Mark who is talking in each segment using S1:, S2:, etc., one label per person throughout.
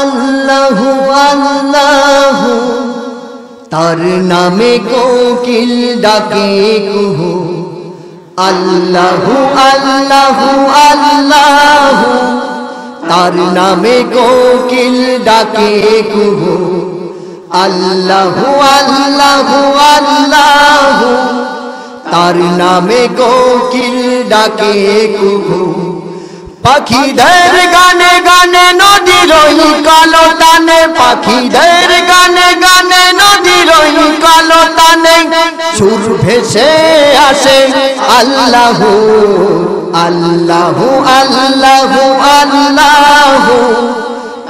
S1: আল্লাহু আল্লাহু তার নামে কোকিল ডাকে কুহু। আল্লাহু আল্লাহু আল্লাহু, তার নামে কোকিল ডাকে কুহু। আল্লাহু আল্লাহু আল্লাহু, তার নামে কোকিল ডাকে কুহু। পাখিদের গানে গানে নদীর ওই কালো টানে পাখিদের গানে গানে, নদীর ওই কালো টানে সুর ভেসে আসে। আল্লাহু আল্লাহু আল্লাহু আল্লাহু,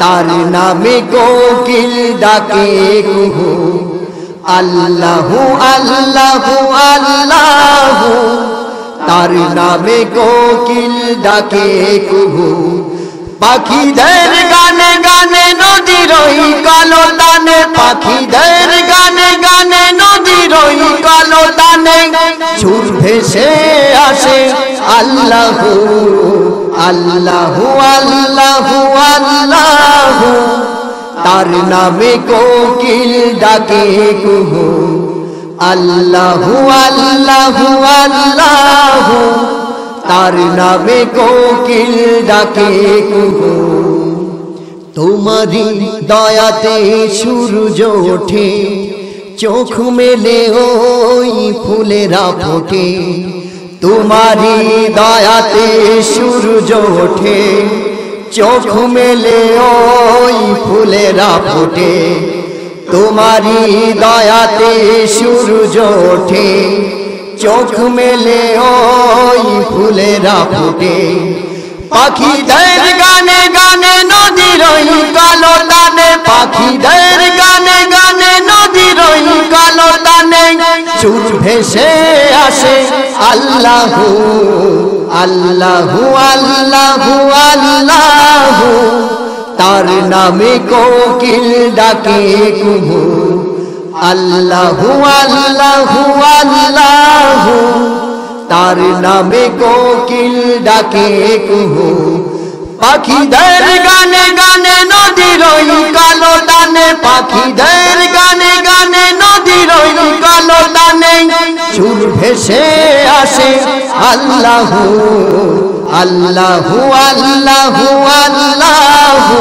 S1: তার নামে কোকিল ডাকে কুহু। আল্লাহু আল্লাহু আল্লাহু, তার নামে কোকিল ডাকে কুহু। পাখিদের গানে আল্লাহু আল্লাহু আল্লাহু আল্লাহু। তার নামে কোকিল ডাকে কুহু। আল্লাহু আল্লাহু আল্লাহু। তার নামে কোকিল ডাকে কুহু। তোমারি দয়াতে সূর্য ওঠে, চোখ মেলে ওই ফুলেরা ফোটে। তোমারি দয়াতে সূর্য ওঠে, চোখ মেলে ওই ফুলেরা ফোটে। তোমারি দয়াতে সূর্য ওঠে, চোখ মেলে ওই ফুলেরা ফুটে। পাখিদের গানে গানে নদীর কালো টানে, পাখিদের গানে গানে নদীর কালো টানে। সুর ভেসে আসে আল্লাহু আল্লাহু আল্লাহু আল্লাহু। তার নামে কোকিল ডাকে কুহু আল্লাহু আল্লাহু আল্লাহু। তার নামে কোকিল ডাকে কুহু পাখিদের গানে গানে নদীর ওই কালো টানে পাখিদের ভেসে আসে আল্লাহু আল্লাহু আল্লাহু আল্লাহু।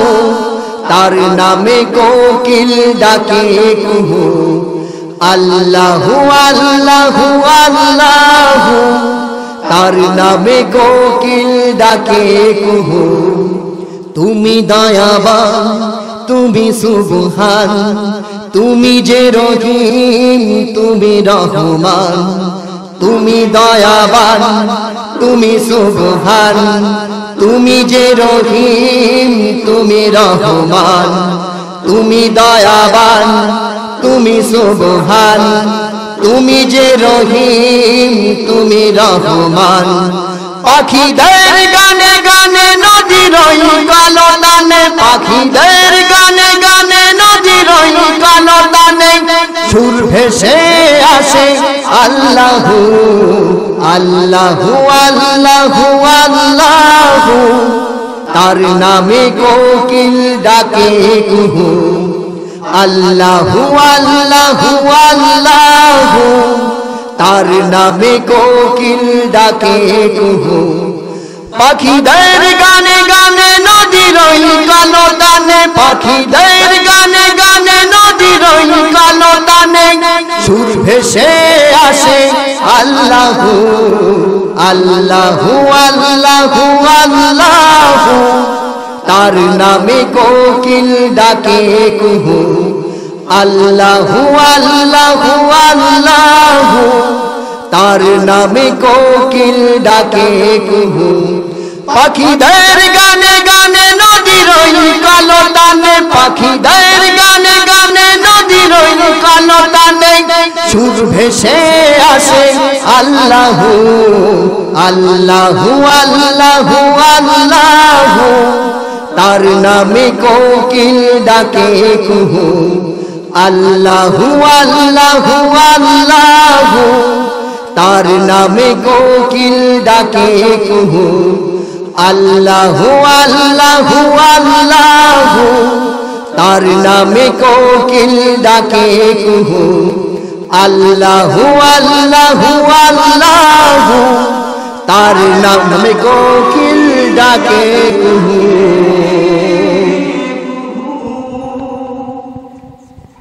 S1: তার নামে কোকিল ডাকে কুহু, আল্লাহু আল্লাহু আল্লাহু। তার নামে কোকিল ডাকে কুহু, তুমি দয়াবান, তুমি সুবহান তুমি যে রহিম, তুমি রহমান, তুমি দয়াবান, তুমি সুবহান, তুমি যে রহিম, তুমি রহমান, তুমি দয়াবান, তুমি সুবহান, তুমি যে রহিম, তুমি রহমান। পাখিদের গানে গানে নদী ওই কালো টানে, পাখিদের আল্লাহু আল্লাহু আল্লাহু আল্লাহু। তার নামে কোকিল ডাকে কুহু। আল্লাহু আল্লাহু আল্লাহু। তার নামে কোকিল ডাকে কুহু। পাখিদের গানে গানে নদীর ওই কালো টানে পাখিদের গানে গানে নদীর কালো টানে সুর ভেসে আসে, আল্লাহু আল্লাহু আল্লাহু আল্লাহু। তার নামে কোকিল ডাকে কুহু, আল্লাহু আল্লাহু আল্লাহু। তার নামে কোকিল ডাকে কুহু, পাখিদের গানে গানে নদীর ওই কালো টানে পাখিদের গানে গানে নদীর ওই কালো টানে সুর ভেসে আল্লাহু আল্লাহু আল্লাহু আল্লাহু। তার নামে কোকিল ডাকে কুহু। আল্লাহু আল্লাহু আল্লাহু। তার নামে কোকিল ডাকে কুহু। আল্লাহু আল্লাহু আল্লাহু। নামে কোকিল ডাকে কুহু। আল্লাহু আল্লাহ আল্লাহ তার নামে কোকিল ডাকে কুহু